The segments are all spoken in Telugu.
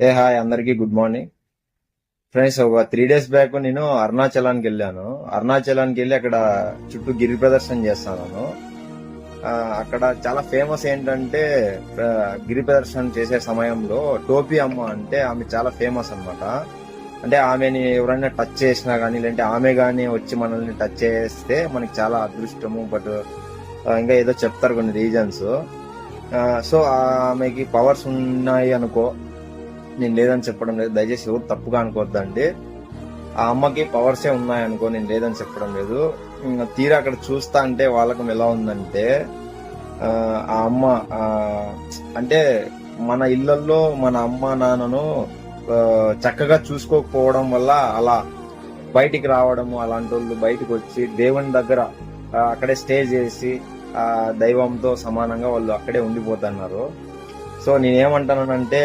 ఏ హాయ్ అందరికీ గుడ్ మార్నింగ్. ఫ్రెండ్స్ ఒక త్రీ డేస్ బ్యాక్ నేను అరుణాచలానికి వెళ్ళాను. అరుణాచలానికి వెళ్ళి అక్కడ చుట్టూ గిరి ప్రదర్శన చేస్తాను అక్కడ చాలా ఫేమస్ ఏంటంటే గిరి ప్రదర్శన చేసే సమయంలో టోపీ అమ్మ అంటే ఆమె చాలా ఫేమస్ అనమాట అంటే ఆమెని ఎవరైనా టచ్ చేసినా కానీ లేదంటే ఆమె కానీ వచ్చి మనల్ని టచ్ చేస్తే మనకి చాలా అదృష్టము బట్ ఇంకా ఏదో చెప్తారు కొన్ని రీజన్స్ సో ఆమెకి పవర్స్ ఉన్నాయి అనుకో నేను లేదని చెప్పడం లేదు. దయచేసి ఎవరు తప్పుగా అనుకోవద్దండి. ఆ అమ్మకి పవర్సే ఉన్నాయనుకో నేను లేదని చెప్పడం లేదు. తీరా అక్కడ చూస్తా అంటే వాళ్ళకం ఎలా ఉందంటే ఆ అమ్మ అంటే మన ఇళ్ళలో మన అమ్మ నాన్నను చక్కగా చూసుకోకపోవడం వల్ల అలా బయటికి రావడము అలాంటి వాళ్ళు బయటకు వచ్చి దేవుని దగ్గర అక్కడే స్టే చేసి ఆ దైవంతో సమానంగా వాళ్ళు అక్కడే ఉండిపోతున్నారు. సో నేనేమంటానంటే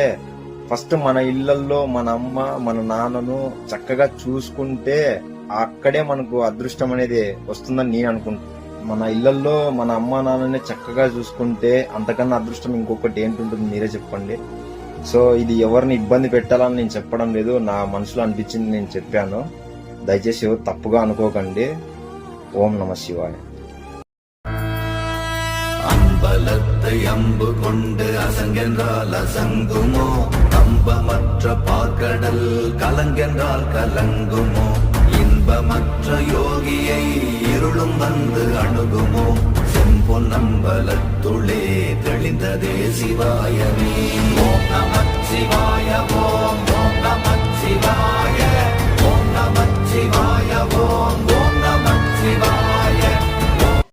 ఫస్ట్ మన ఇళ్లల్లో మన అమ్మ మన నాన్నను చక్కగా చూసుకుంటే అక్కడే మనకు అదృష్టం అనేది వస్తుందని నేను అనుకుంటున్నాను మన ఇళ్లల్లో మన అమ్మ నాన్నని చక్కగా చూసుకుంటే అంతకన్నా అదృష్టం ఇంకొకటి ఏంటుంటుంది మీరే చెప్పండి సో ఇది ఎవరిని ఇబ్బంది పెట్టాలని నేను చెప్పడం లేదు నా మనసులో అనిపించింది నేను చెప్పాను దయచేసి ఎవరు తప్పుగా అనుకోకండి ఓం నమ శివాయ அம்பலத்தை அம்பு கொண்டு அசங்கென்றால் அசங்குமோ இன்பமற்ற பார்க்கடல் கலங்கென்றால் கலங்குமோ? இன்பமற்ற யோகியை இருளும் வந்து அணுகுமோ? செம்பொன்னம்பலத்துளே தெளிந்ததே சிவாயமே. ஓம் நமத் சிவாய ஓம் ஓம் நமத் சிவாய ஓம் நமத் சிவாய ஓம்.